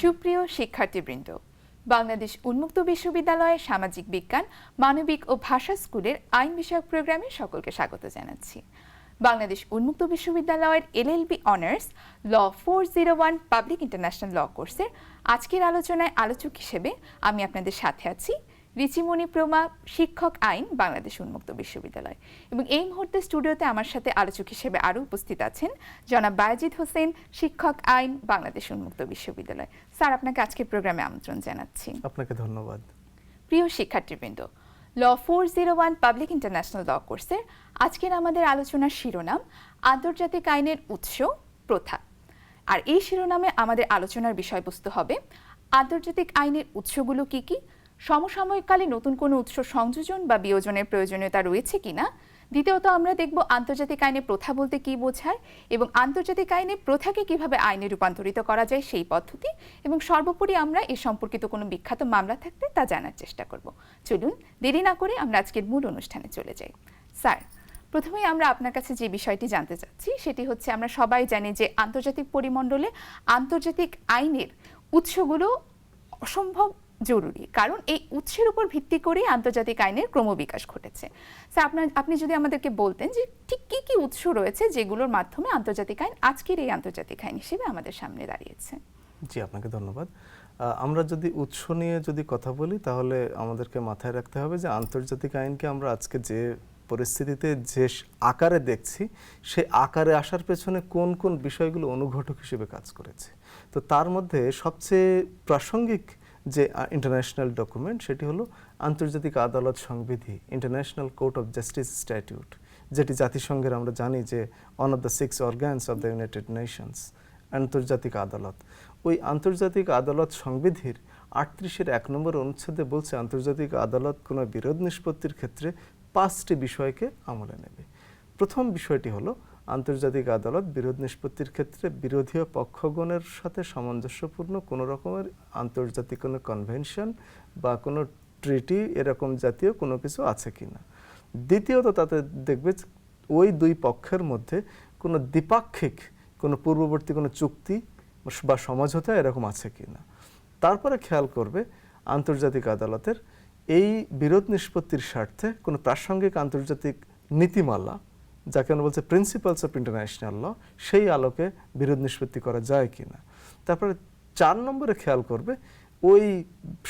সুপ্রিয় শিক্ষার্থীবৃন্দ, বাংলাদেশ উন্মুক্ত বিশ্ববিদ্যালয়ের সামাজিক বিজ্ঞান, মানবিক ও ভাষা স্কুলের আইন বিষয়ক প্রোগ্রামে সকলকে স্বাগত জানাচ্ছি। বাংলাদেশ উন্মুক্ত বিশ্ববিদ্যালয়ের LLB honours law four zero one public international law কোর্সের আজকের আলোচনায় আলোচক হিসেবে আমি আপনাদের সাথে আছি রিচিমণি প্রমা শিক্ষক আইন বাংলাদেশ উন্মুক্ত বিশ্ববিদ্যালয়। এবং এই মুহূর্তে স্টুডিওতে আমার সাথে আলোচক হিসেবে আরও উপস্থিত আছেন জনাব বায়াজিদ হোসেন শিক্ষক আইন বাংলাদেশ উন্মুক্ত বিশ্ববিদ্যালয়। স্যার আপনাকে আজকের প্রোগ্রামে আমন্ত্রণ জানাচ্ছি। আপনাকে ধন্যবাদ। প্রিয় শিক্ষার্থীবৃন্দ law four zero one public international law কোর্সের আজকের আমাদের আলোচনার শিরোনাম আন্তর্জাতিক আইনের উৎস প্রথা। আর এই শিরোনামে আমাদের আলোচনার বিষয়বস্তু হবে আন্তর্জাতিক আইনের উৎসগুলো কি কি সমসাময়িককালে নতুন কোনো উৎস সংযোজন বা বিয়োজনের প্রয়োজনীয়তা রয়েছে কিনা? দ্বিতীয়ত, আমরা দেখব আন্তর্জাতিক আইনে প্রথা বলতে কি বোঝায় এবং আন্তর্জাতিক আইনে প্রথাকে কীভাবে আইনে রূপান্তরিত করা যায় সেই পদ্ধতি এবং সর্বোপরি আমরা এ সম্পর্কিত কোনো বিখ্যাত মামলা থাকলে তা জানার চেষ্টা করব। চলুন, দেরি না করে আমরা আজকের মূল অনুষ্ঠানে চলে যাই। স্যার, প্রথমেই আমরা আপনার কাছে যে বিষয়টি জানতে চাচ্ছি, সেটি হচ্ছে আমরা সবাই জানি যে আন্তর্জাতিক পরিমণ্ডলে আন্তর্জাতিক আইনের উৎসগুলো অসম্ভব জরুরি। কারণ এই উৎসের উপর ভিত্তি করে আন্তর্জাতিক আইনের ক্রমবিকাশ ঘটেছে। স্যার, আপনার, আপনি যদি আমাদেরকে বলতেন যে ঠিক কী কী উৎস রয়েছে যেগুলোর মাধ্যমে আন্তর্জাতিক আইন আজকের এই আন্তর্জাতিক আইন হিসেবে আমাদের সামনে দাঁড়িয়েছে? জি, আপনাকে ধন্যবাদ। আমরা যদি উৎস নিয়ে যদি কথা বলি, তাহলে আমাদেরকে মাথায় রাখতে হবে যে আন্তর্জাতিক আইনকে আমরা আজকে যে পরিস্থিতিতে, যে আকারে দেখছি, সে আকারে আসার পেছনে কোন কোন বিষয়গুলো অনুঘটক হিসেবে কাজ করেছে। তো তার মধ্যে সবচেয়ে প্রাসঙ্গিক যে ইন্টারন্যাশনাল ডকুমেন্ট সেটি হলো আন্তর্জাতিক আদালত সংবিধি international court of justice statute যেটি জাতিসংঘের আমরা জানি যে one of the six organs of the United Nations আন্তর্জাতিক আদালত। ওই আন্তর্জাতিক আদালত সংবিধির আটত্রিশের এক নম্বর অনুচ্ছেদে বলছে, আন্তর্জাতিক আদালত কোনো বিরোধ নিষ্পত্তির ক্ষেত্রে পাঁচটি বিষয়কে আমলে নেবে। প্রথম বিষয়টি হলো আন্তর্জাতিক আদালত বিরোধ নিষ্পত্তির ক্ষেত্রে বিরোধী পক্ষগণের সাথে সামঞ্জস্যপূর্ণ কোনো রকমের আন্তর্জাতিক কোনো কনভেনশন বা কোনো ট্রিটি এরকম জাতীয় কোনো কিছু আছে কিনা দ্বিতীয়ত তাতে দেখবে ওই দুই পক্ষের মধ্যে কোনো দ্বিপাক্ষিক কোনো পূর্ববর্তী কোনো চুক্তি বা সমঝোতা এরকম আছে কি না। তারপরে খেয়াল করবে আন্তর্জাতিক আদালতের এই বিরোধ নিষ্পত্তির স্বার্থে কোনো প্রাসঙ্গিক আন্তর্জাতিক নীতিমালা যাকে আমরা বলছে প্রিন্সিপালস অফ ইন্টারন্যাশনাল ল সেই আলোকে বিরোধ নিষ্পত্তি করা যায় কিনা। তারপরে চার নম্বরে খেয়াল করবে, ওই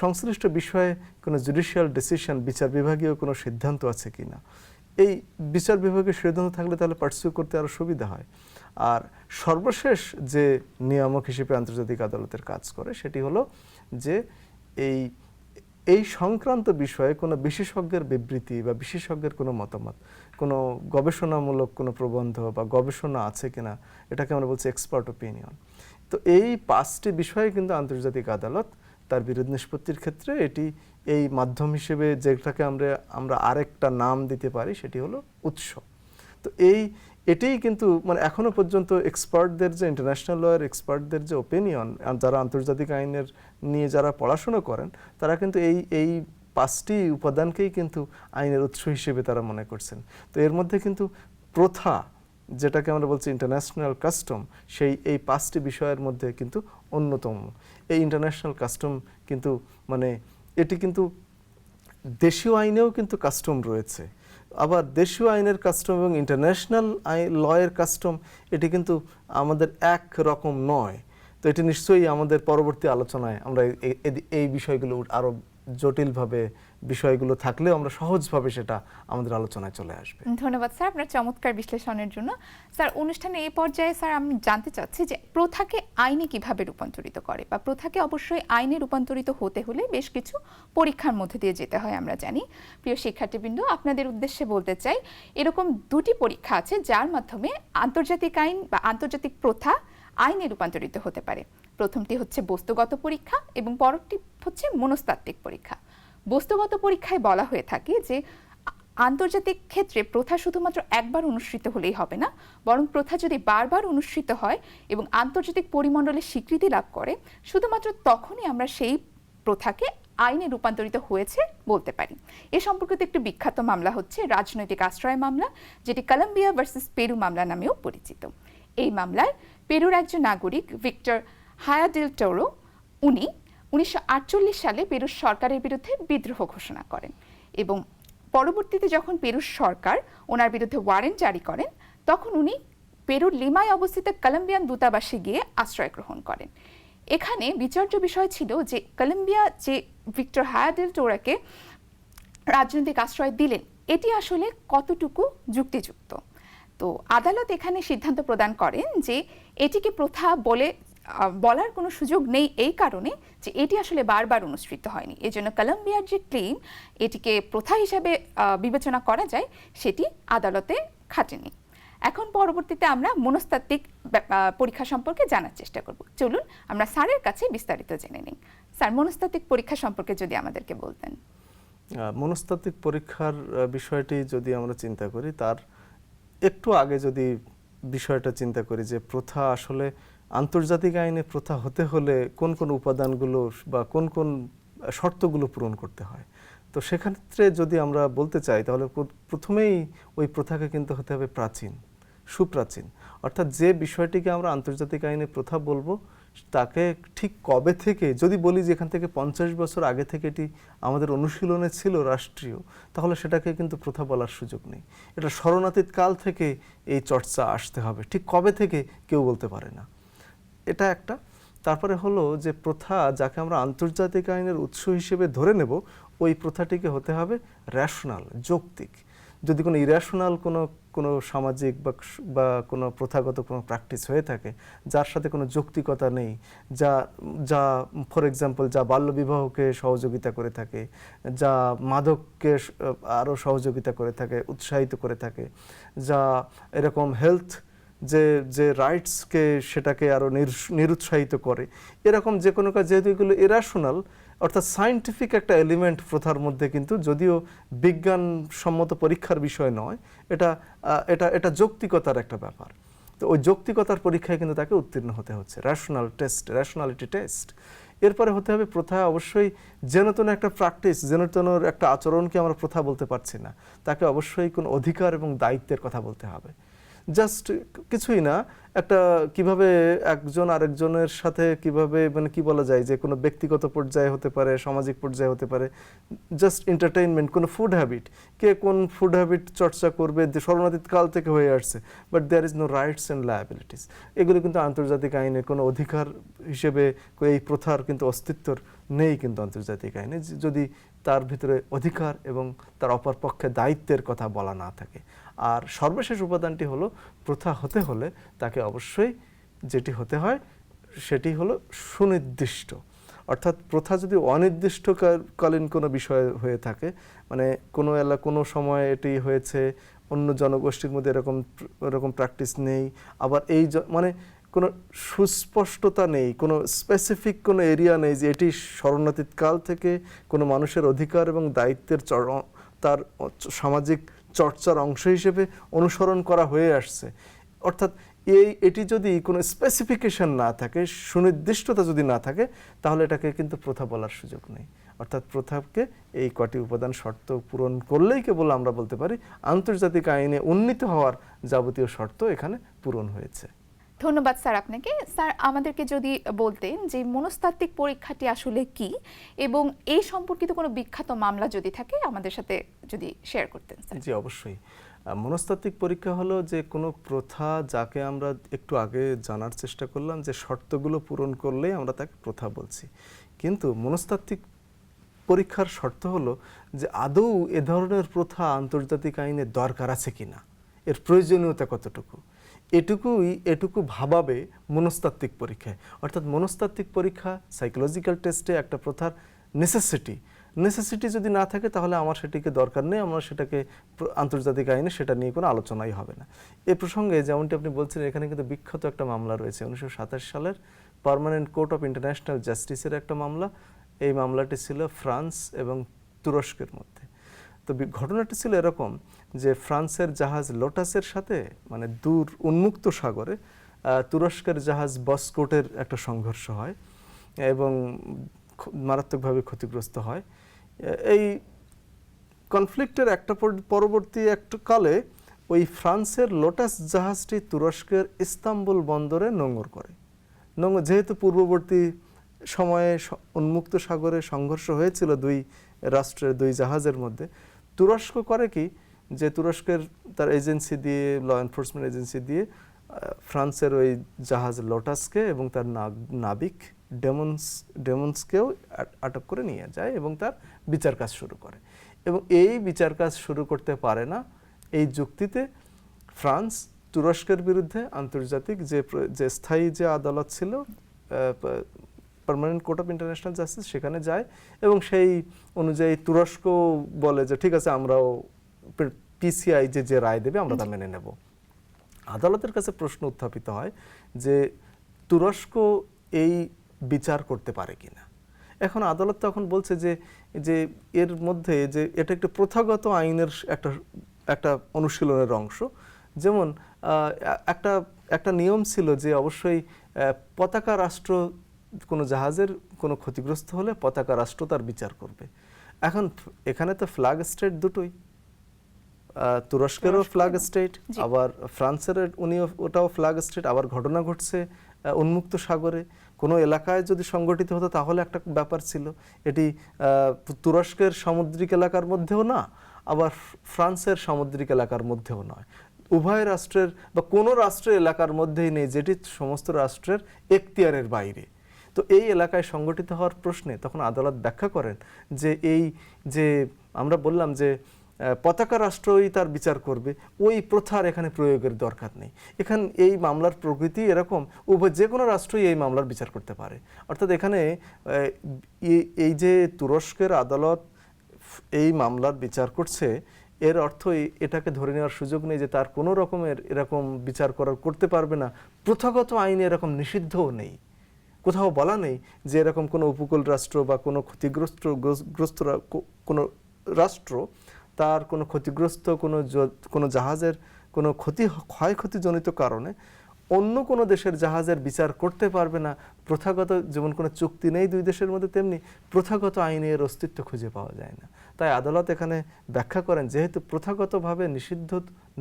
সংশ্লিষ্ট বিষয়ে কোনো জুডিশিয়াল ডিসিশন বিচার বিভাগীয় কোনো সিদ্ধান্ত আছে কিনা। এই বিচার বিভাগের সিদ্ধান্ত থাকলে তাহলে পার্সিউ করতে আরও সুবিধা হয়। আর সর্বশেষ যে নিয়ামক হিসেবে আন্তর্জাতিক আদালতের কাজ করে, সেটি হলো যে এই এই সংক্রান্ত বিষয়ে কোনো বিশেষজ্ঞের বিবৃতি বা বিশেষজ্ঞের কোনো মতামত কোনো গবেষণামূলক কোনো প্রবন্ধ বা গবেষণা আছে কিনা, এটাকে আমরা বলছি এক্সপার্ট ওপিনিয়ন তো এই পাঁচটি বিষয়ে কিন্তু আন্তর্জাতিক আদালত তার বিরোধ নিষ্পত্তির ক্ষেত্রে এটি এই মাধ্যম হিসেবে যেটাকে আমরা আমরা আরেকটা নাম দিতে পারি, সেটি হলো উৎস। তো এই, এটাই কিন্তু মানে এখনও পর্যন্ত এক্সপার্টদের যে ইন্টারন্যাশনাল লয়ের এক্সপার্টদের যে ওপিনিয়ন যারা আন্তর্জাতিক আইনের নিয়ে যারা পড়াশোনা করেন, তারা কিন্তু এই এই পাঁচটি উপাদানকেই কিন্তু আইনের উৎস হিসেবে তারা মনে করছেন। তো এর মধ্যে কিন্তু প্রথা, যেটাকে আমরা বলছি ইন্টারন্যাশনাল কাস্টম সেই এই পাঁচটি বিষয়ের মধ্যে কিন্তু অন্যতম। এই ইন্টারন্যাশনাল কাস্টম কিন্তু মানে এটি কিন্তু দেশীয় আইনেও কিন্তু কাস্টম রয়েছে। আবার দেশীয় আইনের কাস্টম এবং ইন্টারন্যাশনাল আইন লয়ের কাস্টম এটি কিন্তু আমাদের এক রকম নয়। তো এটি নিশ্চয়ই আমাদের পরবর্তী আলোচনায় আমরা এই বিষয়গুলো আরও জটিলভাবে বিষয়গুলো থাকলেও আমরা সহজভাবে সেটা আমাদের আলোচনায় চলে আসবে। ধন্যবাদ স্যার আপনার চমৎকার বিশ্লেষণের জন্য। স্যার, অনুষ্ঠানে এই পর্যায়ে স্যার আমি জানতে চাচ্ছি যে প্রথাকে আইনে কীভাবে রূপান্তরিত করে বা প্রথাকে অবশ্যই আইনে রূপান্তরিত হতে হলে বেশ কিছু পরীক্ষার মধ্যে দিয়ে যেতে হয় আমরা জানি। প্রিয় শিক্ষার্থীবৃন্দ, আপনাদের উদ্দেশ্যে বলতে চাই, এরকম দুটি পরীক্ষা আছে যার মাধ্যমে আন্তর্জাতিক আইন বা আন্তর্জাতিক প্রথা আইনে রূপান্তরিত হতে পারে। প্রথমটি হচ্ছে বস্তুগত পরীক্ষা এবং পরটি হচ্ছে মনস্তাত্ত্বিক পরীক্ষা। বস্তুগত পরীক্ষায় বলা হয়ে থাকে যে, আন্তর্জাতিক ক্ষেত্রে প্রথা শুধুমাত্র একবার অনুসৃত হলেই হবে না, বরং প্রথা যদি বারবার অনুসৃত হয় এবং আন্তর্জাতিক পরিমণ্ডলে স্বীকৃতি লাভ করে, শুধুমাত্র তখনই আমরা সেই প্রথাকে আইনে রূপান্তরিত হয়েছে বলতে পারি। এ সম্পর্কিত একটি বিখ্যাত মামলা হচ্ছে রাজনৈতিক আশ্রয় মামলা, যেটি কলম্বিয়া ভার্সেস পেরু মামলা নামেও পরিচিত। এই মামলায় পেরুর একজন নাগরিক ভিক্টর হায়াডিল টোরো উনি উনিশশো আটচল্লিশ সালে পেরুর সরকারের বিরুদ্ধে বিদ্রোহ ঘোষণা করেন এবং পরবর্তীতে যখন পেরুর সরকার ওনার বিরুদ্ধে ওয়ারেন্ট জারি করেন, তখন উনি পেরুর লিমায় অবস্থিত কলম্বিয়ান দূতাবাসে গিয়ে আশ্রয় গ্রহণ করেন। এখানে বিচার্য বিষয় ছিল যে কলম্বিয়া যে ভিক্টর হায়াডেল টোরাকে রাজনৈতিক আশ্রয় দিলেন, এটি আসলে কতটুকু যুক্তিযুক্ত? তো আদালত এখানে সিদ্ধান্ত প্রদান করেন যে এটিকে প্রথা বলে বলার কোনো সুযোগ নেই এই কারণে যে এটি আসলে বারবার অনুসৃত হয়নি। এজন্য কলম্বিয়ার যে ক্লেম এটিকে প্রথা হিসাবে বিবেচনা করা যায়, সেটি আদালতে খাটেনি। এখন পরবর্তীতে আমরা মনস্তাত্ত্বিক পরীক্ষা সম্পর্কে জানার চেষ্টা করব। চলুন, আমরা স্যারের কাছে বিস্তারিত জেনে নিই। স্যার, মনস্তাত্ত্বিক পরীক্ষা সম্পর্কে যদি আমাদেরকে বলতেন। মনস্তাত্ত্বিক পরীক্ষার বিষয়টি যদি আমরা চিন্তা করি, তার একটু আগে যদি বিষয়টা চিন্তা করি যে প্রথা আসলে আন্তর্জাতিক আইনে প্রথা হতে হলে কোন কোন উপাদানগুলো বা কোন কোন শর্তগুলো পূরণ করতে হয়। তো সেক্ষেত্রে যদি আমরা বলতে চাই, তাহলে প্রথমেই ওই প্রথাকে কিন্তু হতে হবে প্রাচীন, সুপ্রাচীন। অর্থাৎ যে বিষয়টিকে আমরা আন্তর্জাতিক আইনে প্রথা বলব, তাকে ঠিক কবে থেকে, যদি বলি যে এখান থেকে পঞ্চাশ বছর আগে থেকে এটি আমাদের অনুশীলনে ছিল রাষ্ট্রীয়, তাহলে সেটাকে কিন্তু প্রথা বলার সুযোগ নেই। এটা শরণাতীত কাল থেকে এই চর্চা আসতে হবে। ঠিক কবে থেকে, কেউ বলতে পারে না। এটা একটা। তারপরে হলো যে প্রথা যাকে আমরা আন্তর্জাতিক আইনের উৎস হিসেবে ধরে নেব, ওই প্রথাটিকে হতে হবে র্যাশনাল যৌক্তিক। যদি কোনো ইর্যাশনাল কোনো কোনো সামাজিক বা বা কোনো প্রথাগত কোনো প্র্যাকটিস হয়ে থাকে, যার সাথে কোনো যৌক্তিকতা নেই, যা যা ফর এক্সাম্পল যা বাল্যবিবাহকে সহযোগিতা করে থাকে, যা মাদককে আরও সহযোগিতা করে থাকে, উৎসাহিত করে থাকে, যা এরকম হেলথ যে যে রাইটসকে সেটাকে আরও নিরুৎসাহিত করে। এরকম যে কোনো কাজ, যেহেতু এগুলো ইরাশনাল অর্থাৎ সায়েন্টিফিক একটা এলিমেন্ট প্রথার মধ্যে কিন্তু যদিও বিজ্ঞানসম্মত পরীক্ষার বিষয় নয়, এটা এটা এটা যৌক্তিকতার একটা ব্যাপার। তো ওই যৌক্তিকতার পরীক্ষায় কিন্তু তাকে উত্তীর্ণ হতে হচ্ছে। র্যাশনাল টেস্ট র্যাশনালিটি টেস্ট এরপরে হতে হবে প্রথা অবশ্যই যেনতন একটা প্র্যাকটিস যেনতনর একটা আচরণকে আমরা প্রথা বলতে পারছি না। তাকে অবশ্যই কোনো অধিকার এবং দায়িত্বের কথা বলতে হবে। জাস্ট কিছুই না, একটা কীভাবে একজন আরেকজনের সাথে কীভাবে মানে কি বলা যায়, যে কোনো ব্যক্তিগত পর্যায়ে হতে পারে, সামাজিক পর্যায়ে হতে পারে, জাস্ট এন্টারটেইনমেন্ট কোনো ফুড হ্যাবিট কে কোন ফুড হ্যাবিট চর্চা করবে, যে শরণাতীত কাল থেকে হয়ে আসছে but there is no rights and liabilities এগুলো কিন্তু আন্তর্জাতিক আইনে কোনো অধিকার হিসেবে এই প্রথার কিন্তু অস্তিত্বর নেই কিন্তু আন্তর্জাতিক আইনে। যদি তার ভিতরে অধিকার এবং তার অপরপক্ষে দায়িত্বের কথা বলা না থাকে। আর সর্বশেষ উপাদানটি হলো প্রথা হতে হলে তাকে অবশ্যই যেটি হতে হয় সেটি হলো সুনির্দিষ্ট। অর্থাৎ প্রথা যদি অনির্দিষ্টকালীন কোনো বিষয় হয়ে থাকে মানে কোনো এলা, কোনো সময় এটি হয়েছে, অন্য জনগোষ্ঠীর মধ্যে এরকম এরকম প্র্যাকটিস নেই, আবার এই মানে কোনো সুস্পষ্টতা নেই, কোনো স্পেসিফিক কোনো এরিয়া নেই যে এটি কাল থেকে কোনো মানুষের অধিকার এবং দায়িত্বের চর- তার সামাজিক চর্চার অংশ হিসেবে অনুসরণ করা হয়ে আসছে। অর্থাৎ এই, এটি যদি কোনো স্পেসিফিকেশন না থাকে, সুনির্দিষ্টতা যদি না থাকে, তাহলে এটাকে কিন্তু প্রথা বলার সুযোগ নেই। অর্থাৎ প্রথাকে এই কটি উপাদান শর্ত পূরণ করলেই কেবল আমরা বলতে পারি, আন্তর্জাতিক আইনে উন্নীত হওয়ার যাবতীয় শর্ত এখানে পূরণ হয়েছে। ধন্যবাদ স্যার আপনাকে। স্যার, আমাদেরকে যদি বলতেন যে মনস্তাত্ত্বিক পরীক্ষাটি আসলে কি এবং এই সম্পর্কিত কোনো বিখ্যাত মামলা যদি থাকে, আমাদের সাথে যদি শেয়ার করতেন জি, অবশ্যই। মনস্তাত্ত্বিক পরীক্ষা হলো যে কোনো প্রথা যাকে আমরা একটু আগে জানার চেষ্টা করলাম যে শর্তগুলো পূরণ করলেই আমরা তাকে প্রথা বলছি। কিন্তু মনস্তাত্ত্বিক পরীক্ষার শর্ত হলো যে আদৌ এ ধরনের প্রথা আন্তর্জাতিক আইনে দরকার আছে কিনা, এর প্রয়োজনীয়তা কতটুকু? এটুকুই, এটুকু ভাবাবে মনস্তাত্ত্বিক পরীক্ষায়। অর্থাৎ মনস্তাত্ত্বিক পরীক্ষা সাইকোলজিক্যাল টেস্টে একটা প্রথার নেসেসিটি নেসেসিটি যদি না থাকে, তাহলে আমার সেটিকে দরকার নেই, আমরা সেটাকে আন্তর্জাতিক আইনে সেটা নিয়ে কোনো আলোচনাই হবে না। এ প্রসঙ্গে যেমনটি আপনি বলছিলেন এখানে কিন্তু বিখ্যাত একটা মামলা রয়েছে, উনিশশো সাতাশ সালের পার্মানেন্ট কোর্ট অফ ইন্টারন্যাশনাল জাস্টিসের একটা মামলা। এই মামলাটি ছিল ফ্রান্স এবং তুরস্কের মধ্যে। তো ঘটনাটি ছিল এরকম যে ফ্রান্সের জাহাজ লোটাসের সাথে মানে দূর উন্মুক্ত সাগরে তুরস্কের জাহাজ বসকোটের একটা সংঘর্ষ হয় এবং মারাত্মকভাবে ক্ষতিগ্রস্ত হয়। এই কনফ্লিক্টের একটা পরবর্তী একটা কালে ওই ফ্রান্সের লোটাস জাহাজটি তুরস্কের ইস্তাম্বুল বন্দরে নোঙর করে। নোঙর যেহেতু পূর্ববর্তী সময়ে উন্মুক্ত সাগরে সংঘর্ষ হয়েছিল দুই রাষ্ট্রের দুই জাহাজের মধ্যে তুরস্ক করে কি? যে তুরস্কের তার এজেন্সি দিয়ে ল এনফোর্সমেন্ট এজেন্সি দিয়ে ফ্রান্সের ওই জাহাজ লোটাসকে এবং তার নাবিক ডেমন্স, ডেমন্সকেও আটক করে নিয়ে যায় এবং তার বিচার কাজ শুরু করে। এবং এই বিচার কাজ শুরু করতে পারে না এই যুক্তিতে ফ্রান্স তুরস্কের বিরুদ্ধে আন্তর্জাতিক যে যে স্থায়ী যে আদালত ছিল permanent court of international justice সেখানে যায় এবং সেই অনুযায়ী তুরস্ক বলে যে, ঠিক আছে, আমরাও পিসিআই যে যে রায় দেবে, আমরা তা মেনে নেব। আদালতের কাছে প্রশ্ন উত্থাপিত হয় যে, তুরস্ক এই বিচার করতে পারে কিনা? এখন আদালত তখন বলছে যে যে এর মধ্যে যে, এটা একটা প্রথাগত আইনের একটা একটা অনুশীলনের অংশ। যেমন একটা একটা নিয়ম ছিল যে, অবশ্যই পতাকা রাষ্ট্র কোনো জাহাজের কোনো ক্ষতিগ্রস্ত হলে পতাকা রাষ্ট্র তার বিচার করবে। এখন এখানে তো ফ্ল্যাগ স্টেট দুটোই। তুরস্কেরও ফ্ল্যাগ স্টেট আবার ফ্রান্সের উনিও ওটাও ফ্ল্যাগ স্টেট আবার ঘটনা ঘটছে উন্মুক্ত সাগরে। কোনো এলাকায় যদি সংগঠিত হতো তাহলে একটা ব্যাপার ছিল। এটি তুরস্কের সামুদ্রিক এলাকার মধ্যেও না আবার ফ্রান্সের সামুদ্রিক এলাকার মধ্যেও নয়। উভয় রাষ্ট্রের বা কোনো রাষ্ট্রের এলাকার মধ্যেই নেই যেটি সমস্ত রাষ্ট্রের এখতিয়ারের বাইরে। তো এই এলাকায় সংগঠিত হওয়ার প্রশ্নে তখন আদালত ব্যাখ্যা করেন যে এই যে আমরা বললাম যে পতাকা রাষ্ট্রই তার বিচার করবে, ওই প্রথার এখানে প্রয়োগের দরকার নেই। এখানে এই মামলার প্রকৃতি এরকম, উভয় যে কোনো রাষ্ট্রই এই মামলার বিচার করতে পারে। অর্থাৎ এখানে এই- যে তুরস্কের আদালত এই মামলার বিচার করছে, এর অর্থ এটাকে ধরে নেওয়ার সুযোগ নেই যে তার কোনো রকমের এরকম বিচার করার, করতে পারবে না। প্রথাগত আইনে এরকম নিষিদ্ধও নেই। কোথাও বলা নেই যে এরকম কোনো উপকূল রাষ্ট্র বা কোনো ক্ষতিগ্রস্ত গ্রস্ত কোনো রাষ্ট্র তার কোনো ক্ষতিগ্রস্ত কোনো কোনো জাহাজের কোনো ক্ষতি ক্ষয়ক্ষতিজনিত কারণে অন্য কোনো দেশের জাহাজের বিচার করতে পারবে না। প্রথাগত যেমন কোনো চুক্তি নেই দুই দেশের মধ্যে, তেমনি প্রথাগত আইনে এর অস্তিত্ব খুঁজে পাওয়া যায় না। তাই আদালত এখানে ব্যাখ্যা করেন, যেহেতু প্রথাগতভাবে নিষিদ্ধ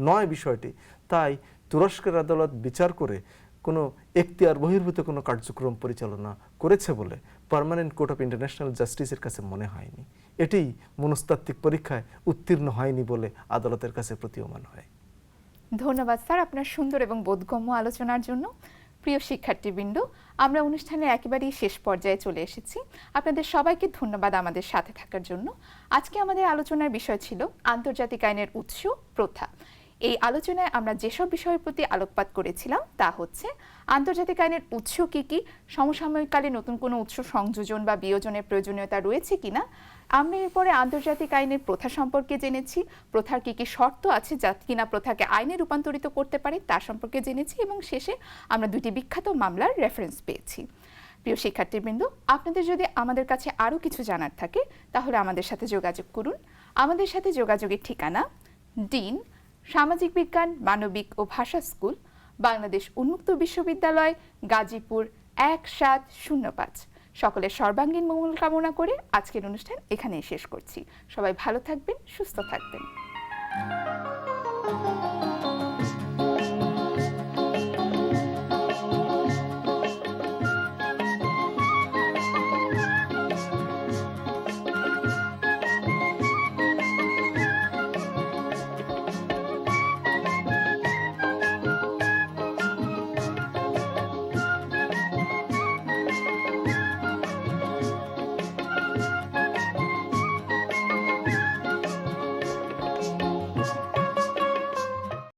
নয় বিষয়টি, তাই তুরস্কের আদালত বিচার করে কোনো এখতিয়ার বহির্ভূত কোনো কার্যক্রম পরিচালনা করেছে বলে পার্মানেন্ট কোর্ট অফ ইন্টারন্যাশনাল জাস্টিসের কাছে মনে হয়নি। এটি মনস্তাত্ত্বিক পরীক্ষায় উত্তীর্ণ হয়নি বলে আদালতের কাছে প্রতীয়মান হয়। ধন্যবাদ স্যার আপনার সুন্দর এবং বোধগম্য আলোচনার জন্য। প্রিয় শিক্ষার্থীবৃন্দ, আমরা অনুষ্ঠানের একেবারেই শেষ পর্যায়ে চলে এসেছি। আপনাদের সবাইকে ধন্যবাদ আমাদের সাথে থাকার জন্য। আজকে আমাদের আলোচনার বিষয় ছিল আন্তর্জাতিক আইনের উৎস প্রথা। এই আলোচনায় আমরা যেসব বিষয়ের প্রতি আলোকপাত করেছিলাম, তা হচ্ছে আন্তর্জাতিক আইনের উৎস কি কি, সমসাময়িককালে নতুন কোনো উৎস সংযোজন বা বিয়োজনের প্রয়োজনীয়তা রয়েছে কিনা, আমরা এরপরে আন্তর্জাতিক আইনের প্রথা সম্পর্কে জেনেছি, প্রথার কী কী শর্ত আছে যা কিনা প্রথাকে আইনে রূপান্তরিত করতে পারে তা সম্পর্কে জেনেছি এবং শেষে আমরা দুটি বিখ্যাত মামলার রেফারেন্স পেয়েছি। প্রিয় শিক্ষার্থীবৃন্দ, আপনাদের যদি আমাদের কাছে আরও কিছু জানার থাকে, তাহলে আমাদের সাথে যোগাযোগ করুন। আমাদের সাথে যোগাযোগের ঠিকানা ডিন সামাজিক বিজ্ঞান, মানবিক ও ভাষা স্কুল, বাংলাদেশ উন্মুক্ত বিশ্ববিদ্যালয়, গাজীপুর এক সাত শূন্য পাঁচ। সকলের সর্বাঙ্গীন মঙ্গল কামনা করে আজকের অনুষ্ঠান এখানেই শেষ করছি। সবাই ভালো থাকবেন, সুস্থ থাকবেন।